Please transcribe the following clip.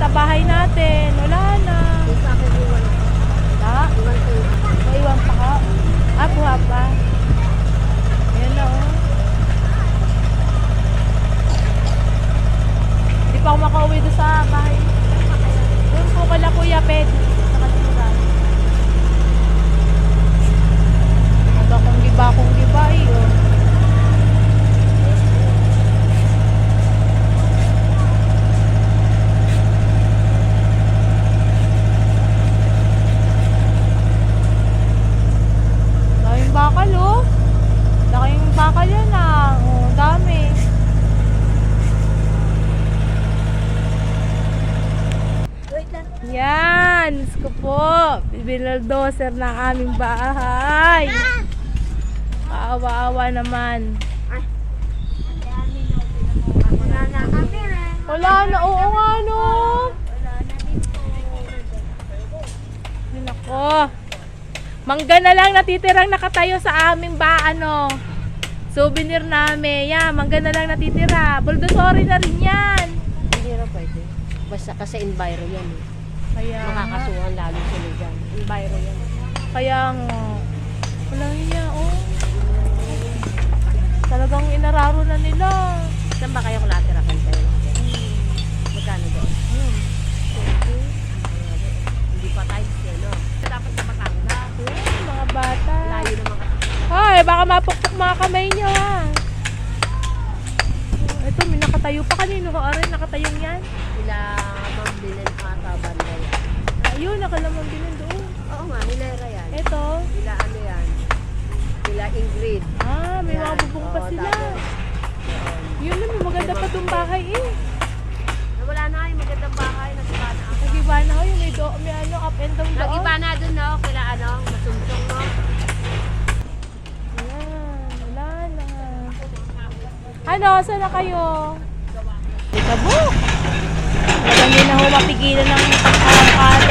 sa bahay natin. Wala na. Yung sa akin iwan. Ha? Iwan ko yung Maiwan pa ka? Ah, buha pa. Ayan na oh. Hindi pa ako makauwi doon sa bahay. Doon po kala Kuya Ped. Sa katimuran. Aga kong giba kong giba eh. Oh. Daming bakal oh. Laking bakal yan ah. Oh, dami. Wait lang. Yan, Diyos ko po. Binaldoser ng aming bahay. Kaawa-awa naman. Wala na oo nga no. Ay, nako. Mangga na lang natitirang nakatayo sa aming ba, ano. Souvenir namin. Yan, mangga na lang natitira. Buldosori na rin yan. Hindi na pwede. Basta kasi enviro yan eh. Kaya. Makakasuhan lalo sila dyan. Enviro yan. Kaya nga. Wala niya, oh. Talagang inararo na nila. Saan ba kayo collateral kayo? Magkano doon? Hmm. Hindi pa tayo siya, no? Dapat sa Batangas. Ayun, mga bata. Layo naman kasi. Hoy, baka mapukpok mga kamay niyo ha. Ito, may nakatayo pa kanino. Aray, nakatayong yan. Sila mambilin ata banda yan. Ayun, nakalamang din doon. Oo nga, nilera yan. Ito. Sila ano yan? Sila Ingrid. Ah, may mga bubong pa sila. tapos, yun. Na, may maganda pa itong bahay eh. Nawala na yung magandang bahay. Nagiba na ako. Nagiba na ho, yung may, do, may ano, up and down doon. Nagiba na dun, no? Kila ano, masumsong, no? Ayan, wala na. Ano, saan na kayo? Ikabok. Talagang hindi na ho mapigilan ng pagkakada